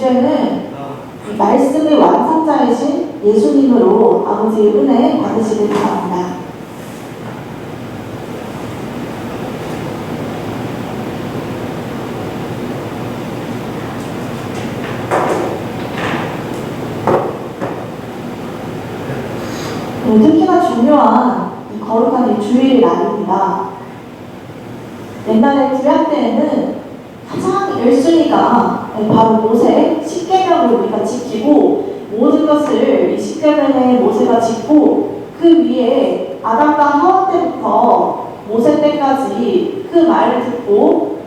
주제는 이 말씀의 완성자이신 예수님으로 아버지의 은혜 받으시길 바랍니다. 네, 특히나 중요한 이 거룩한 이 주일 날입니다. 옛날에 구약 때에는 가장 1순위가 바로 모세, 십계명을 우리가 지키고 모든 것을 이 십계명에 모세가 짓고 그 위에 아담과 하와 때부터 모세 때까지 그 말을 듣고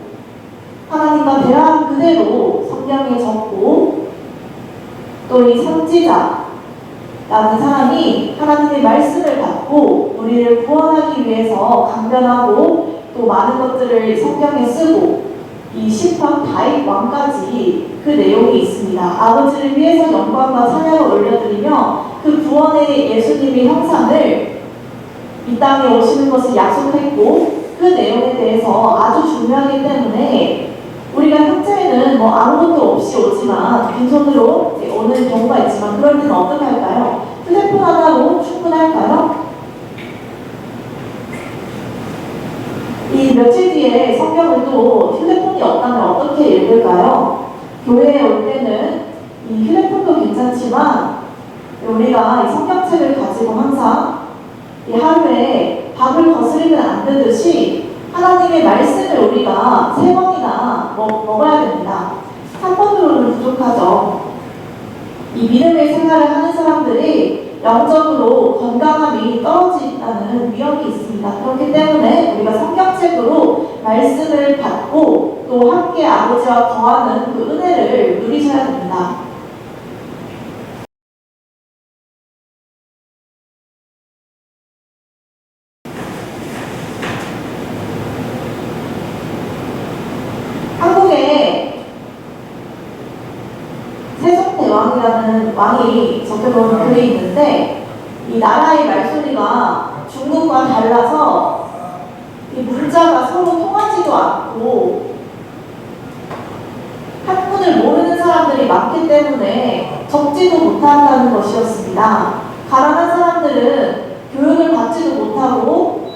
하나님과 대화한 그대로 성경에 적고 또 이 선지자 라는 사람이 하나님의 말씀을 받고 우리를 구원하기 위해서 강변하고 또 많은 것들을 성경에 쓰고 이 시편 다윗 왕까지 그 내용이 있습니다. 아버지를 위해서 영광과 찬양을 올려드리며 그 구원의 예수님의 형상을 이 땅에 오시는 것을 약속했고 그 내용에 대해서 아주 중요하기 때문에 우리가 현재는 뭐 아무것도 없이 오지만 빈손으로 오는 경우가 있지만 그럴 때는 어떻게 할까요? 휴대폰 하나로 충분할까요? 이 며칠 뒤에 성경을 또 휴대폰이 없다면 어떻게 읽을까요? 교회에 올 때는 이 휴대폰도 괜찮지만 우리가 이 성경책을 가지고 항상 이 하루에 밥을 거스리면 안 되듯이 하나님의 말씀을 우리가 세 번이나 먹, 먹어야 됩니다. 한 번으로는 부족하죠. 이 믿음의 생활을 하는 사람들이 영적으로 건강함이 떨어진다는 위험이 있습니다. 그렇기 때문에 우리가 성경책으로 말씀을 받고 또 함께 아버지와 거하는 그 은혜를 누리셔야 됩니다. 한국에 왕이 적혀놓은 글이 있는데 이 나라의 말소리가 중국과 달라서 이 문자가 서로 통하지도 않고 한문을 모르는 사람들이 많기 때문에 적지도 못한다는 것이었습니다. 가난한 사람들은 교육을 받지도 못하고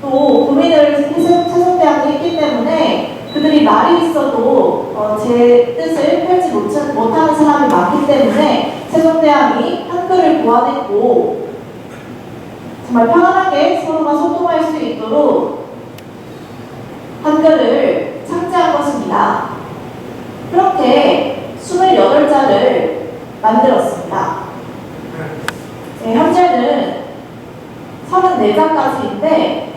또 고민을 세종대왕이 했기 때문에 그들이 말이 있어도 어, 제 뜻을 못, 못하는 사람이 많기 때문에 세종대왕이 한글을 고안했고 정말 편안하게 서로가 소통할 수 있도록 한글을 창제한 것입니다. 그렇게 28자를 만들었습니다. 네, 현재는 34자까지인데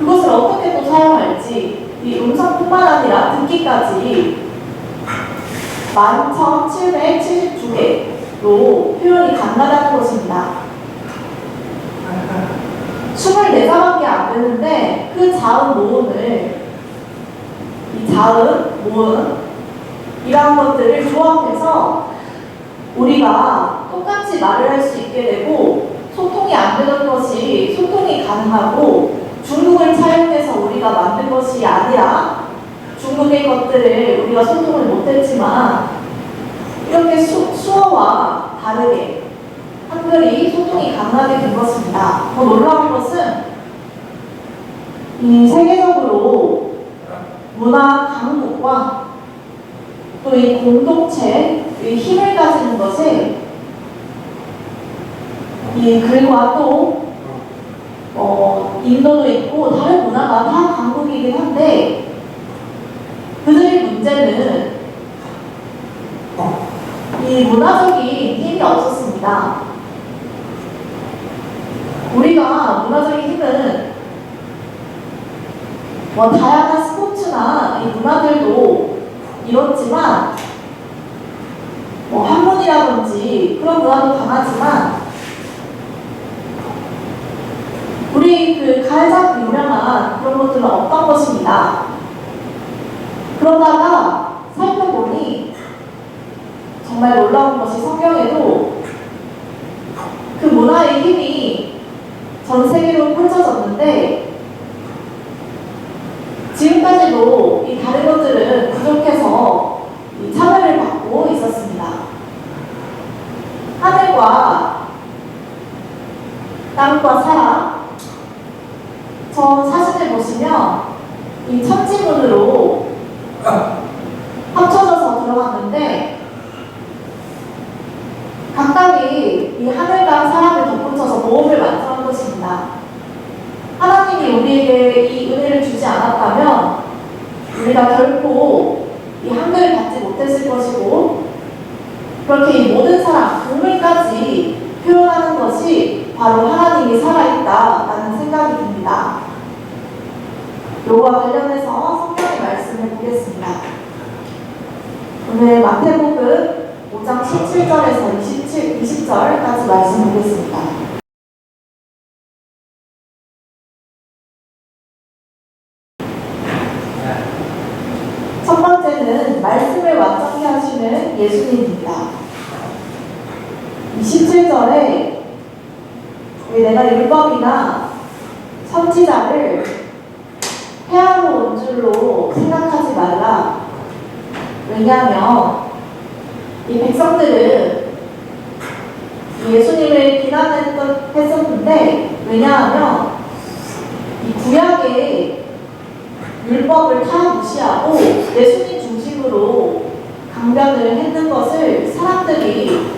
그것을 어떻게 또 사용할지 이 음성뿐만 아니라 듣기까지 11,772개로 표현이 가능하다는 것입니다. 24자밖에 안 되는데 그 자음 모음을 이 자음, 모음 이러한 것들을 조합해서 우리가 똑같이 말을 할 수 있게 되고 소통이 안 되던 것이 소통이 가능하고 중국을 차용해서 우리가 만든 것이 아니라 중국의 것들을 우리가 소통을 못했지만 이렇게 수, 수어와 다르게 한글이 소통이 가능하게 된 것입니다. 더 놀라운 것은 이 세계적으로 문화 강국과 또 이 공동체의 힘을 가지는 것에 이 글과 또 어, 인도도 있고 다른 문화가 다 강국이긴 한데 그들의 문제는 이 문화적인 힘이 없었습니다. 우리가 문화적인 힘은 뭐 다양한 스포츠나 이 문화들도 이렇지만 뭐 한문이라든지 그런 문화도 강하지만 우리 그 가해자 그 유명한 그런 것들은 없던 것입니다. 그러다가 살펴보니 정말 놀라운 것이 성경에도 그 문화의 힘이 전 세계로 펼쳐졌는데 지금까지도 이 다른 것들은 부족해서 이 차별을 받고 있었습니다. 하늘과 땅과 사람 각각이 이 하늘과 사람을 덧붙여서 모험을 완성한 것입니다. 하나님이 우리에게 이 은혜를 주지 않았다면 우리가 결코 이 한글을 받지 못했을 것이고 그렇게 이 모든 사람, 동물까지 표현하는 것이 바로 하나님이 살아있다라는 생각이 듭니다. 요거와 관련해서 성경의 말씀을 보겠습니다. 오늘 마태복음 5장 17절에서 27, 20절까지 말씀 보겠습니다. 첫 번째는 말씀을 완성케 하시는 예수님입니다. 27절에 내가 율법이나 선지자를 폐하러 온 줄로 생각하지 말라. 왜냐하면 이 백성들은 이 예수님을 비난했었는데 왜냐하면 이 구약의 율법을 다 무시하고 예수님 중심으로 강변을 했는 것을 사람들이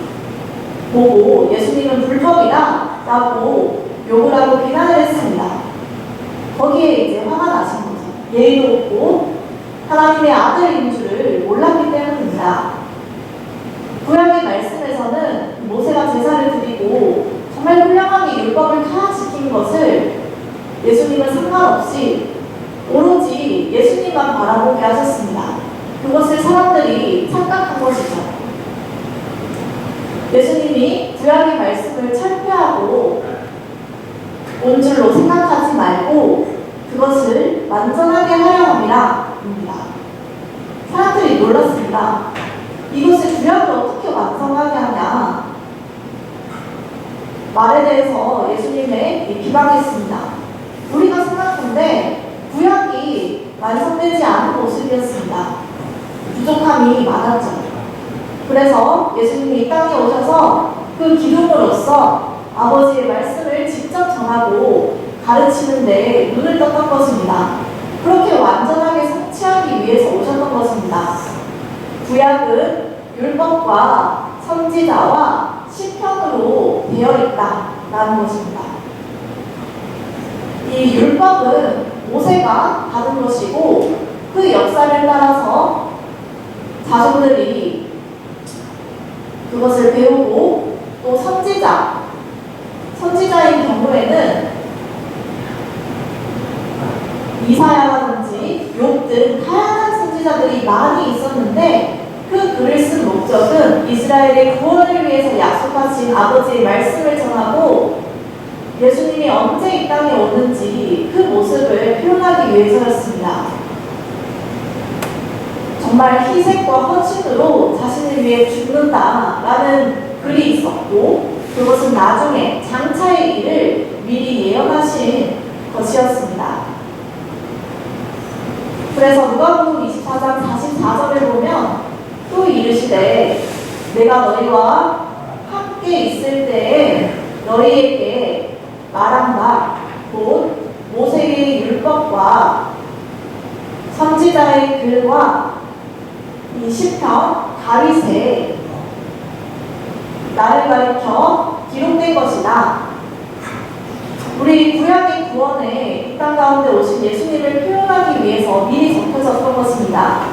보고 예수님은 불법이다 라고 욕을 하고 비난을 했습니다. 거기에 이제 화가 나신 거죠. 예의도 없고 하나님의 아들인 줄을 몰랐기 때문입니다. 구약의 말씀에서는 모세가 제사를 드리고 정말 훌륭하게 율법을 다 지킨 것을 예수님은 상관없이 오로지 예수님만 바라보게 하셨습니다. 그것을 사람들이 착각한 것이죠. 예수님이 구약의 말씀을 철폐하고 온 줄로 생각하지 말고 그것을 완전하게 하려 함이라 입니다. 사람들이 놀랐습니다. 이것을 구약을 어떻게 완성하게 하냐 말에 대해서 예수님의 비방했습니다. 우리가 생각한데 구약이 완성되지 않은 모습이었습니다. 부족함이 많았죠. 그래서 예수님이 이 땅에 오셔서 그 기둥으로서 아버지의 말씀을 직접 전하고 가르치는데 눈을 떴던 것입니다. 그렇게 완전하게 성취하기 위해서 오셨던 것입니다. 구약은 율법과 선지자와 시편으로 되어 있다라는 것입니다. 이 율법은 모세가 받은 것이고 그 역사를 따라서 자손들이 그것을 배우고 또 선지자, 선지자인 경우에는 이사야라든지 욥등 다양한 선지자들이 많이 있었는데 그 글을 쓴 목적은 이스라엘의 구원을 위해서 약속하신 아버지의 말씀을 전하고 예수님이 언제 이 땅에 오는지 그 모습을 표현하기 위해서였습니다. 정말 희생과 헌신으로 자신을 위해 죽는다라는 글이 있었고 그것은 나중에 장차의 일을 미리 예언하신 것이었습니다. 그래서 누가복음 24장 44절을 보면 또 이르시되 내가 너희와 함께 있을 때에 너희에게 말한 바곧 모세의 율법과 선지자의 글과 이 시편 다윗의 나를 가리켜 기록된 것이다. 우리 구약의 구원에 이 땅 가운데 오신 예수님을 표현하기 위해서 미리 적혀졌던 것입니다.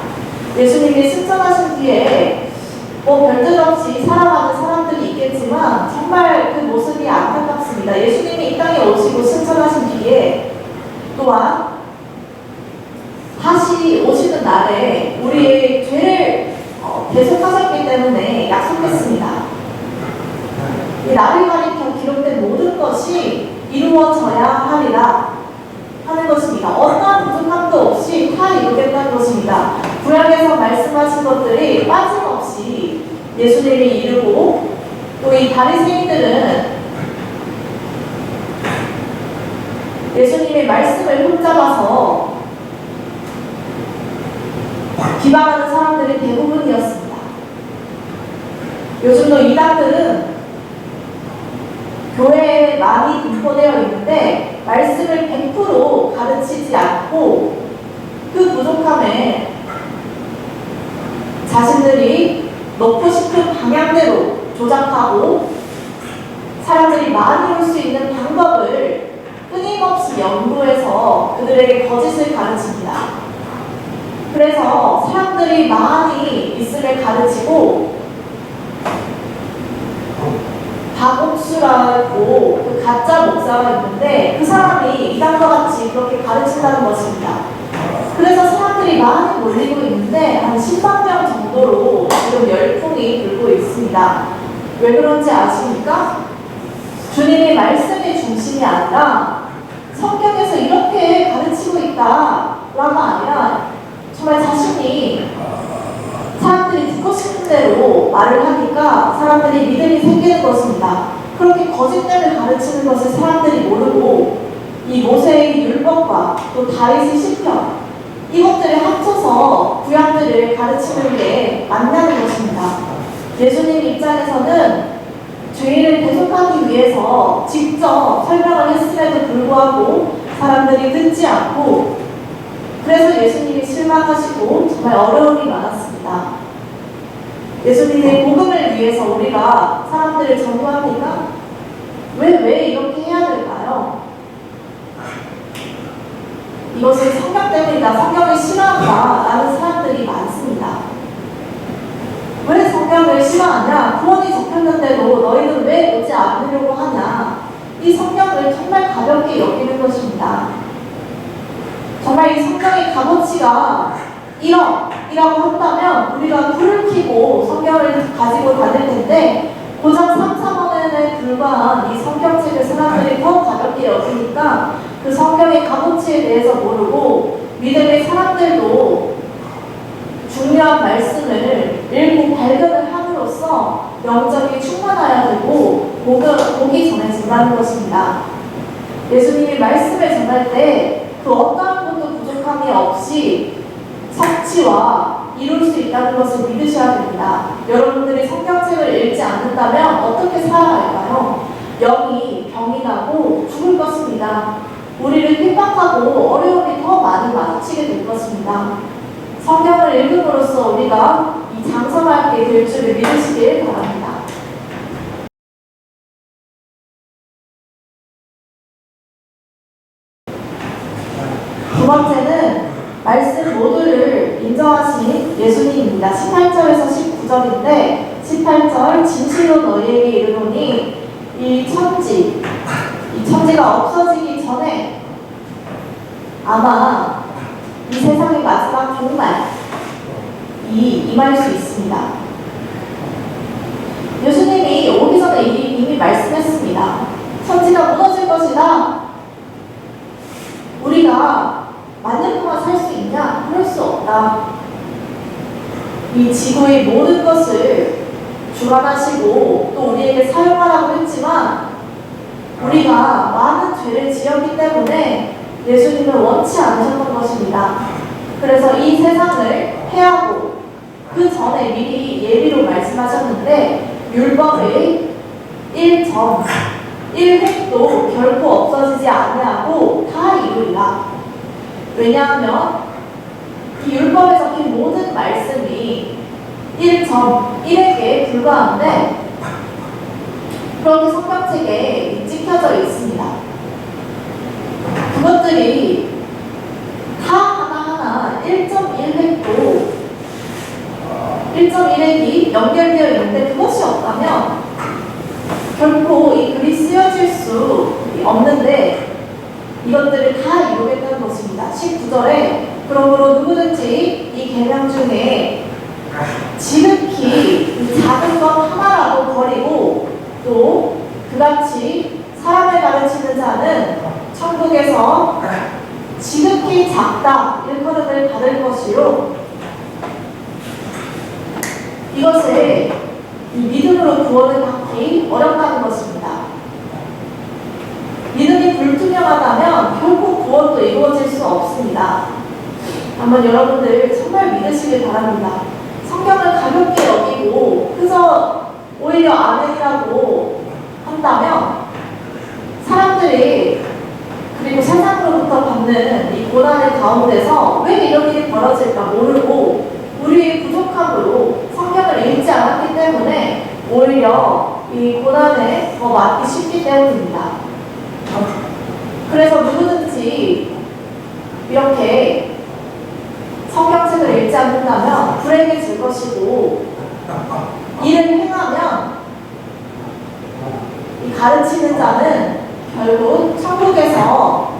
예수님이 승천하신 뒤에 뭐 별뜻 없이 살아가는 사람들이 있겠지만 정말 그 모습이 안타깝습니다. 예수님이 이 땅에 오시고 승천하신 뒤에 또한 다시 오시는 날에 우리의 죄를 어, 계속하셨기 때문에 약속했습니다. 이 나를 가리켜 기록된 모든 것이 이루어져야 하리라 하는 것입니다. 어떠한 부족함도 없이 다 이루겠다는 것입니다. 구약에서 말씀하신 것들이 빠짐없이 예수님이 이루고 또 이 바리새인들은 예수님의 말씀을 훔잡아서 비방하는 사람들이 대부분이었습니다. 요즘도 이단들은 교회의 많이 분포되어 있는데 말씀을 100% 가르치지 않고 그 부족함에 자신들이 넣고 싶은 방향대로 조작하고 사람들이 많이 올 수 있는 방법을 끊임없이 연구해서 그들에게 거짓을 가르칩니다. 그래서 사람들이 많이 있음을 가르치고 박옥수라고 그 가짜 목사가 있는데 그 사람이 이단과 같이 그렇게 가르친다는 것입니다. 그래서 사람들이 많이 몰리고 있는데 한 10만 명 정도로 지금 열풍이 불고 있습니다. 왜 그런지 아십니까? 주님의 말씀의 중심이 아니라 성경에서 이렇게 가르치고 있다라가 아니라 정말 자신이 사람들이 듣고 싶은 대로 말을 하니까 사람들이 믿음이 생기는 것입니다. 그렇게 거짓말을 가르치는 것을 사람들이 모르고 이 모세의 율법과 또 다윗의 시편 이것들을 합쳐서 구약들을 가르치는 게 맞냐는 것입니다. 예수님 입장에서는 죄인을 대속하기 위해서 직접 설명을 했음에도 불구하고 사람들이 듣지 않고 그래서 예수님이 실망하시고 정말 어려움이 많았습니다. 예수님의 복음을 위해서 우리가 사람들을 전도합니까? 왜, 왜 이렇게 해야 될까요? 이것은 성경 때문이다. 성경을 싫어한다. 라는 사람들이 많습니다. 왜 성경을 싫어하냐? 구원이 적혔는데도 너희는 왜 오지 않으려고 하냐? 이 성경을 정말 가볍게 여기는 것입니다. 정말 이 성경의 값어치가 1억이라고 한다면 우리가 불을 켜고 성경을 가지고 다닐 텐데 고작 3, 4원에 불과한 이 성경책을 사람들이 더 가볍게 여기니까 그 성경의 값어치에 대해서 모르고 믿음의 사람들도 중요한 말씀을 읽고 발견을 함으로써 영적이 충만하여야 되고 복이 전해진다는 것입니다. 예수님이 말씀을 전할 때 그 어떠 부족함이 없이 성취와 이룰 수 있다는 것을 믿으셔야 됩니다. 여러분들이 성경책을 읽지 않는다면 어떻게 살아야 할까요? 영이 병이 나고 죽을 것입니다. 우리를 핍박하고 어려움이 더 많이 마주치게 될 것입니다. 성경을 읽음으로써 우리가 이 장성하게 될 줄을 믿으시길 바랍니다. 두 번째는 말씀 모두를 인정하신 예수님입니다. 18절에서 19절인데 18절 진실로 너희에게 이르노니 이 천지 이 천지가 없어지기 전에 아마 이 세상의 마지막 종말 이 임할 수 있습니다. 예수님이 오기 전에 이미, 이미 말씀했습니다. 천지가 무너질 것이다. 우리가 만년 동안 살 수 있냐? 그럴 수 없다. 이 지구의 모든 것을 주관하시고 또 우리에게 사용하라고 했지만 우리가 많은 죄를 지었기 때문에 예수님은 원치 않으셨던 것입니다. 그래서 이 세상을 해하고 그 전에 미리 예비로 말씀하셨는데 율법의 1점, 1획도 결코 없어지지 아니하고 다 이루리라. 왜냐하면 이 율법에 적힌 모든 말씀이 1점, 1획에 불과한데 그렇게 성경책에 찍혀져 있습니다. 그것들이 다 하나하나 1.1획도 1.1획이 연결되어 있는데 그것이 없다면 결코 이 글이 쓰여질 수 없는데 이것들을 다 이루겠다는 것입니다. 19절에 그러므로 누구든지 이 계명 중에 지극히 이 작은 것 하나라도 버리고 또 그같이 사람을 가르치는 자는 천국에서 지극히 작다 일컬음을 받을 것이요 이것을 이 믿음으로 구원을 받기 어렵다는 것입니다. 믿음이 불투명하다면 결코 구원도 이루어질 수 없습니다. 한번 여러분들 정말 믿으시길 바랍니다. 성경을 가볍게 여기고 그저 오히려 아멘이라고 한다면 사람들이 그리고 세상으로부터 받는 이 고난의 가운데서 왜 이런 일이 벌어질까 모르고 우리의 부족함으로 성경을 읽지 않았기 때문에 오히려 이 고난에 더 맞기 쉽기 때문입니다. 그래서 누구든지 이렇게 성경책을 읽지 않는다면 불행해질 것이고 이를 행하면 이 가르치는 자는 결국 천국에서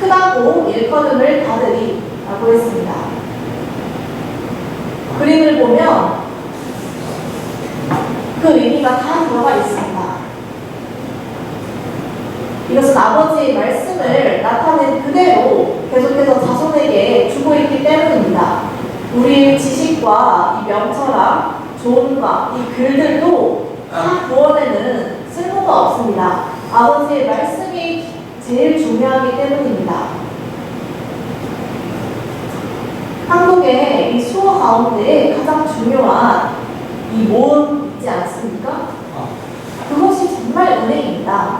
크다고 일컬음을 받으리 라고 했습니다. 그림을 보면 그 의미가 다 들어가 있습니다. 이것은 아버지의 말씀을 나타낸 그대로 계속해서 자손에게 주고 있기 때문입니다. 우리의 지식과 이 명철함, 조언과 이 글들도 다 구원에는 쓸모가 없습니다. 아버지의 말씀이 제일 중요하기 때문입니다. 한국의 이 수어 가운데 가장 중요한 이 모음 있지 않습니까? 그것이 정말 은혜입니다.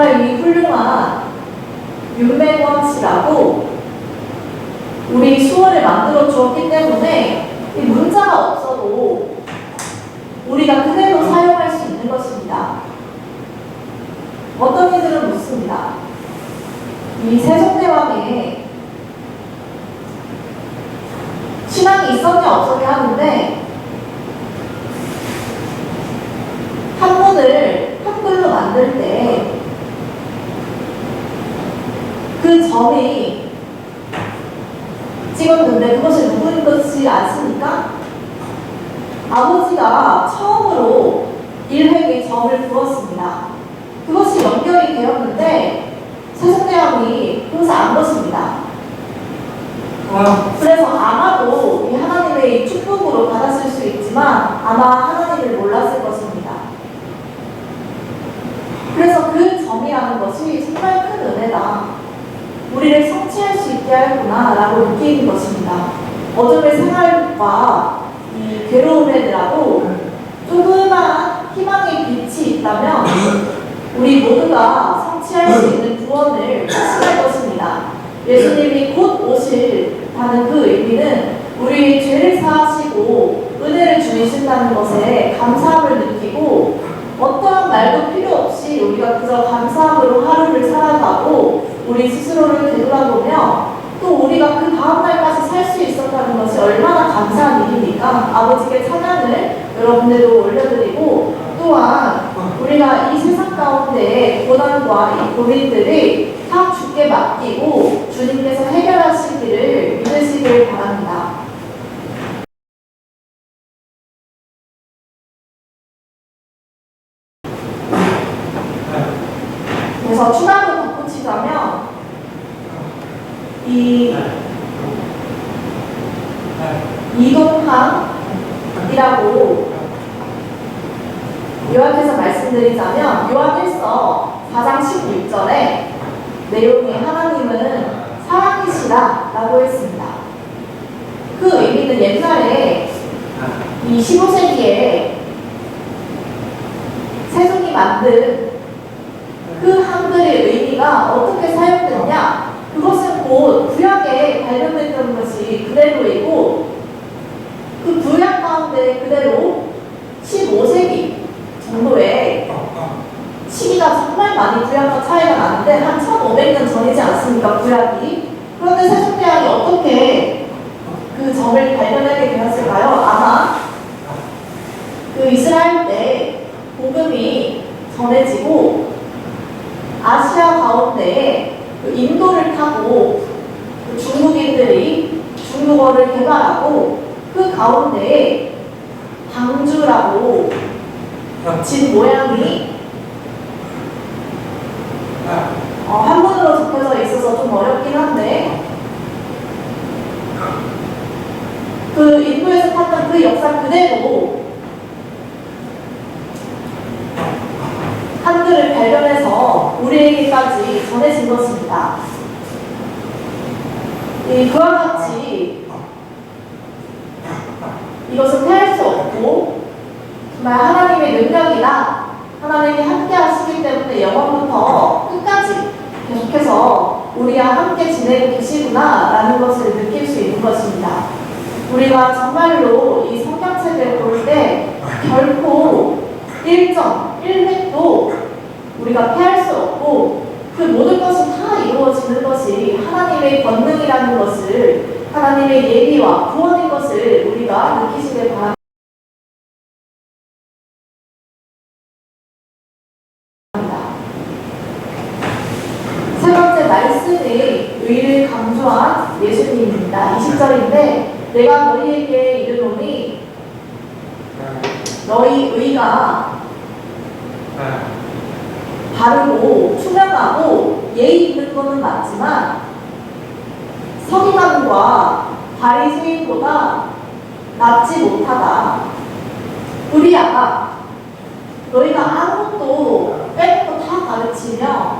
정말 이 훌륭한 윤백원 씨라고 우리 수어를 만들어 주었기 때문에 이 문자가 없어도 우리가 그대로 사용할 수 있는 것입니다. 어떤 이들은 묻습니다. 이 세종대왕에 신앙이 있었냐 없었냐 하는데 한문을 한글로 만들 때 그 점이 찍었는데 그것이 누구인 것이 아십니까? 아버지가 처음으로 일획의 점을 부었습니다. 그것이 연결이 되었는데 세종대왕이 그것을 안 것입니다. 그래서 아마도 이 하나님의 이 축복으로 받았을 수 있지만 아마 하나님을 몰랐을 것입니다. 그래서 그 점이라는 것이 정말 큰 은혜다. 우리를 성취할 수 있게 하였구나 라고 느끼는 것입니다. 어둠의 생활과 이 괴로움에라도 조그만 희망의 빛이 있다면 우리 모두가 성취할 수 있는 구원을 확신할 것입니다. 예수님이 곧 오실다는 그 의미는 우리의 죄를 사하시고 은혜를 주신다는 것에 감사함을 느끼고 어떠한 말도 필요 없이 우리가 그저 감사함으로 하루를 살아가고 우리 스스로를 되돌아보며 또 우리가 그 다음날까지 살 수 있었다는 것이 얼마나 감사한 일입니까? 아버지께 찬양을 여러분들도 올려드리고 또한 우리가 이 세상 가운데 고난과 이 고민들이 다 주께 맡기고 주님께서 해결하시기를 믿으시길 바랍니다. 그래서 추가로 덧붙이자면 이 이동항이라고 요약해서 말씀드리자면 요한일서 4장 16절에 내용이 하나님은 사랑이시다 라고 했습니다. 그 의미는 옛날에 이 15세기에 세종이 만든 그 한글의 의미가 어떻게 사용됐냐? 그것은 곧 구약에 발견됐던 것이 그대로이고 그 구약 가운데 그대로 15세기 정도의 시기가 정말 많이 구약과 차이가 나는데 한 1500년 전이지 않습니까 구약이 그런데 세종대왕이 어떻게 그 점을 발견하게 되었을까요? 아마 그 이스라엘 때 복음이 전해지고 아시아 가운데에 그 인도를 타고 그 중국인들이 중국어를 개발하고 그 가운데에 방주라고 집 모양이 어, 한문으로 적혀져 있어서 좀 어렵긴 한데 그 인도에서 탔던 그 역사 그대로 한글을 발견해서 우리에게까지 전해진 것입니다. 이 그와 같이 이것은 피할 수 없고 정말 하나님의 능력이다 하나님이 함께 하시기 때문에 영원부터 끝까지 계속해서 우리와 함께 지내고 계시구나 라는 것을 느낄 수 있는 것입니다. 우리가 정말로 이 성경책을 볼 때 결코 1점, 1획도 우리가 피할 수 없고 그 모든 것이 다 이루어지는 것이 하나님의 권능이라는 것을 하나님의 예비와 구원인 것을 우리가 느끼시길 바랍니다. 세 번째 말씀이 의를 강조한 예수님입니다. 20절인데 내가 너희에게 이르노니 너희 의가 바르고 투명하고 예의 있는 것은 맞지만 서기관과 바리새인보다 낫지 못하다. 우리야 너희가 아무것도 빼놓고 다 가르치며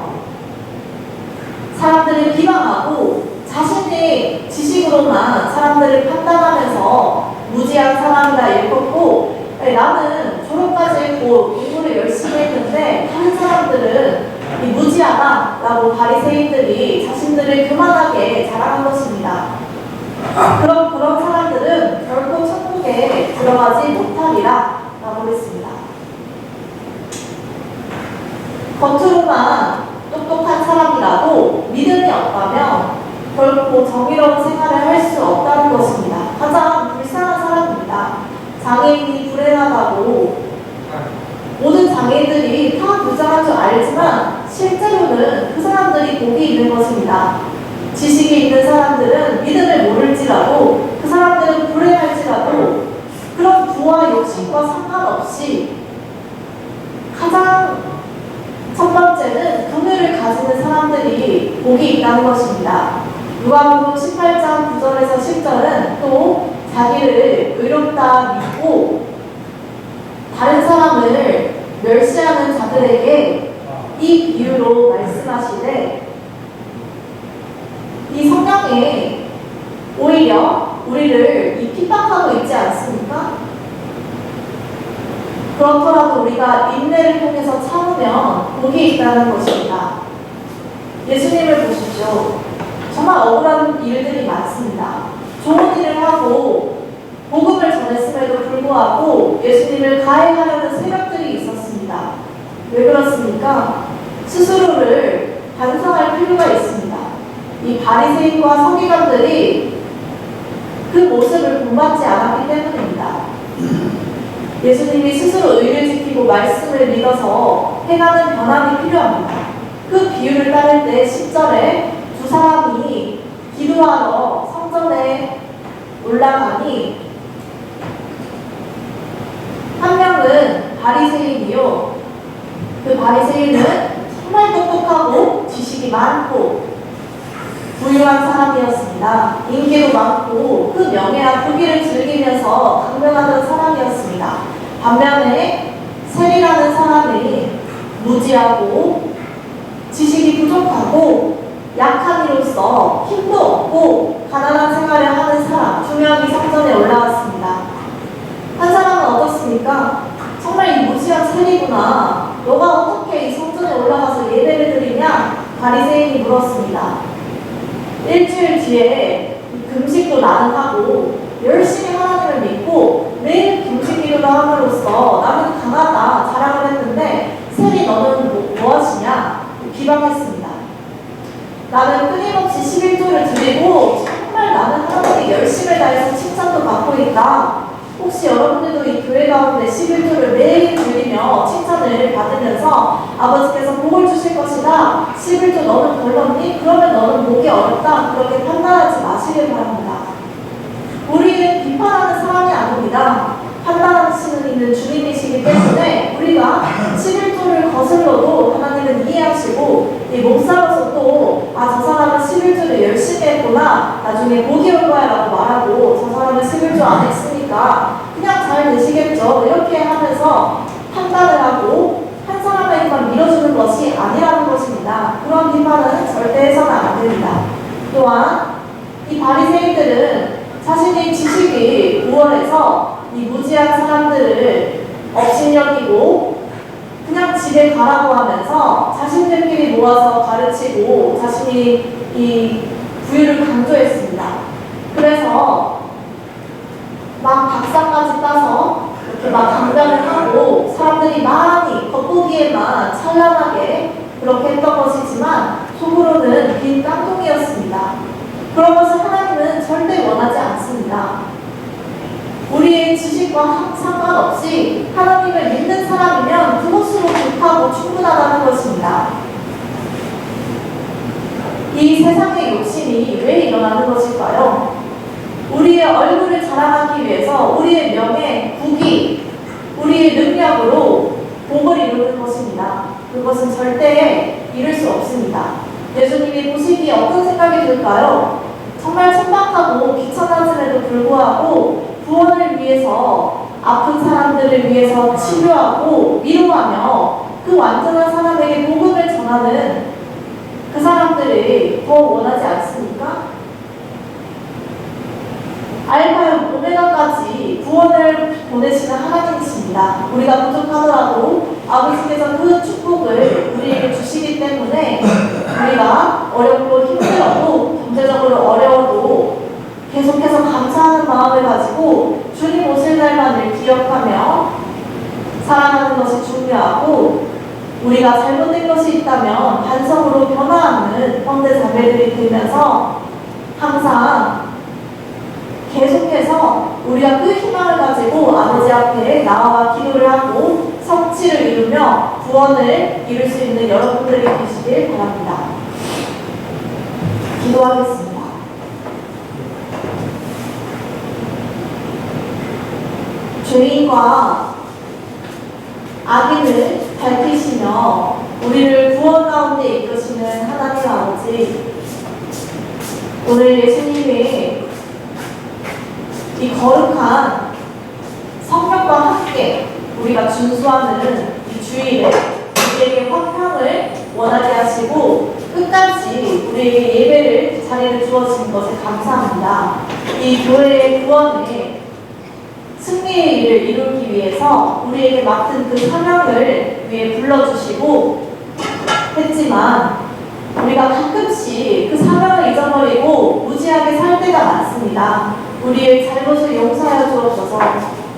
사람들을 비방하고 자신의 지식으로만 사람들을 판단하면서 무지한 사람이라 일컫고 나는 졸업까지 했고 공부를 열심히 했는데 다른 사람들은 이 무지하다라고 바리새인들이 자신들을 교만하게 자랑한 것입니다. 그럼 그런 사람들은 결코 천국에 들어가지 못하리라 라고 했습니다. 겉으로만 똑똑한 사람이라도 믿음이 없다면 결코 정의로운 생활을 할 수 없다는 것입니다. 가장 불쌍한 사람입니다. 장애인이 불행하다고 장애인들이 다 불쌍한 줄 알지만 실제로는 그 사람들이 복이 있는 것입니다. 지식이 있는 사람들은 믿음을 모를지라도 그 사람들은 불행할지라도 그런 부와 욕심과 상관없이 가장 첫 번째는 돈을 가지는 사람들이 복이 있다는 것입니다. 누가복음 18장 9절에서 10절은 또 자기를 의롭다 믿고 다른 사람을 멸시하는 자들에게 이 비유로 말씀하시되 이 성경에 오히려 우리를 이 핍박하고 있지 않습니까? 그렇더라도 우리가 인내를 통해서 참으면 복이 있다는 것입니다. 예수님을 보십시오. 정말 억울한 일들이 많습니다. 좋은 일을 하고 복음을 전했음에도 불구하고 예수님을 가해하려는 있었습니다. 왜 그렇습니까? 스스로를 반성할 필요가 있습니다. 이 바리새인과 서기관들이 그 모습을 본받지 않았기 때문입니다. 예수님이 스스로 의를 지키고 말씀을 믿어서 행하는 변함이 필요합니다. 그 비유를 따를 때 10절에 두 사람이 기도하러 성전에 올라가니 한 명은 바리새인이요. 그 바리새인은 정말 똑똑하고 지식이 많고 부유한 사람이었습니다. 인기도 많고 그 명예와 부귀를 즐기면서 강명하던 사람이었습니다. 반면에 셀이라는 사람이 무지하고 지식이 부족하고 약한 이로서 힘도 없고 가난한 생활을 하는 사람 두 명이 성전에 올라왔습니다. 한 사람은 어떻습니까? 정말 이 무지한 셀이구나. 너가 어떻게 이 성전에 올라가서 예배를 드리냐? 바리새인이 물었습니다. 일주일 뒤에 금식도 나는 하고 열심히 하나님을 믿고 매일 금식 기도를 함으로써 나는 강하다 자랑을 했는데 셀이 너는 뭐, 무엇이냐 비방했습니다. 나는 끊임없이 11조를 드리고 정말 나는 하나님께 열심을 다해서 칭찬도 받고 있다. 혹시 여러분들도 이 교회 가운데 11조를 매일 드리며 칭찬을 받으면서 아버지께서 복을 주실 것이다. 11조 너는 별로니? 그러면 너는 보기 어렵다. 그렇게 판단하지 마시길 바랍니다. 우리는 비판하는 사람이 아닙니다. 판단하시는 있는 주님이시기 때문에 우리가 11 조를 거슬러도 하나님은 이해하시고 이 목사로서 또아저 사람은 11조를 열심히 했구나 나중에 복이 올 거야 라고 말하고 저 사람은 11조 안 했으니까 그냥 잘 되시겠죠 이렇게 하면서 판단을 하고 한 사람에게만 밀어주는 것이 아니라는 것입니다. 그런 비판은 절대 해서는 안 됩니다. 또한 이 바리새인들은 자신의 지식이 우월해서 이 무지한 사람들을 업신여기고 그냥 집에 가라고 하면서 자신들끼리 모아서 가르치고 자신이 이 부유를 강조했습니다. 그래서 막 박사까지 따서 이렇게 막 강단을 하고 사람들이 많이 겉보기에만 찬란하게 그렇게 했던 것이지만 속으로는 빈 깡통이었습니다. 그런 것을 하나님은 절대 원하지 않습니다. 우리의 지식과 상관없이 하나님을 믿는 사람이면 그것으로 좋다고 충분하다는 것입니다. 이 세상의 욕심이 왜 일어나는 것일까요? 우리의 얼굴을 자랑하기 위해서 우리의 명예, 국위, 우리의 능력으로 복을 이루는 것입니다. 그것은 절대 이룰 수 없습니다. 예수님이 보시기에 어떤 생각이 들까요? 정말 천박하고 귀찮아짐에도 불구하고 구원을 위해서 아픈 사람들을 위해서 치료하고 위로하며 그 완전한 사람에게 복음을 전하는 그 사람들이 더 원하지 않습니까? 알파요 오메가까지 구원을 보내시는 하나님이십니다. 우리가 부족하더라도 아버지께서 그 축복을 우리에게 주시기 때문에 우리가 어렵고 힘들어도 경제적으로 어려워도 계속해서 감사하는 마음을 가지고 주님 오실 날만을 기억하며 살아가는 것이 중요하고 우리가 잘못된 것이 있다면 반성으로 변화하는 형제 자매들이 되면서 항상 계속해서 우리가 그 희망을 가지고 아버지 앞에 나와 기도를 하고 성취를 이루며 구원을 이룰 수 있는 여러분들이 되시길 바랍니다. 기도하겠습니다. 죄인과 악인을 밝히시며 우리를 구원 가운데 이끄시는 하나님 아버지 오늘 예수님이 이 거룩한 성령과 함께 우리가 준수하는 이 주일에 우리에게 화평을 원하게 하시고 끝까지 우리에게 예배를 자리를 주어진 것에 감사합니다. 이 교회의 구원에 일을 이루기 위해서 우리에게 맡은 그 사명을 위해 불러주시고 했지만 우리가 가끔씩 그 사명을 잊어버리고 무지하게 살 때가 많습니다. 우리의 잘못을 용서하여 주옵소서.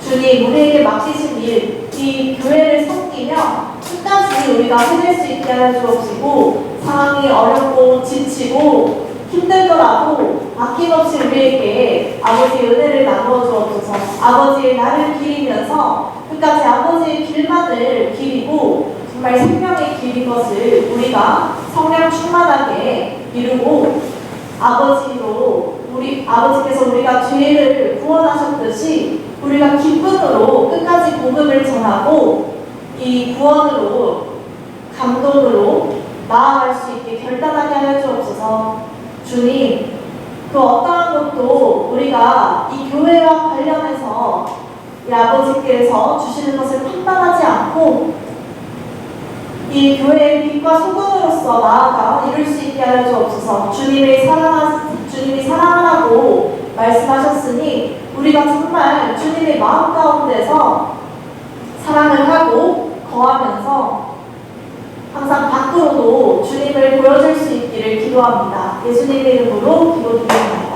주님, 우리에게 맡기신 일, 이 교회를 섬기며 끝까지 우리가 해낼 수 있게 하여 주옵시고 상황이 어렵고 지치고 힘들더라도 아낌없이 우리에게 아버지의 은혜를 나누어 주옵소서. 아버지의 나를 기리면서 끝까지 아버지의 길만을 기리고 정말 생명의 길인 것을 우리가 성령 충만하게 이루고 아버지로 우리 아버지께서 우리가 죄를 구원하셨듯이 우리가 기쁨으로 끝까지 복음을 전하고 이 구원으로 감동으로 나아갈 수 있게 결단하게 하여 주옵소서. 주님, 그 어떠한 것도 우리가 이 교회와 관련해서 이 아버지께서 주시는 것을 판단하지 않고 이 교회의 빛과 소금으로서 나아가 이룰 수 있게 하여 주옵소서. 주님의 사랑하, 주님이 사랑하라고 말씀하셨으니 우리가 정말 주님의 마음 가운데서 사랑을 하고 거하면서 항상 밖으로도 주님을 보여줄 수 있기를 기도합니다. 예수님의 이름으로 기도드립니다.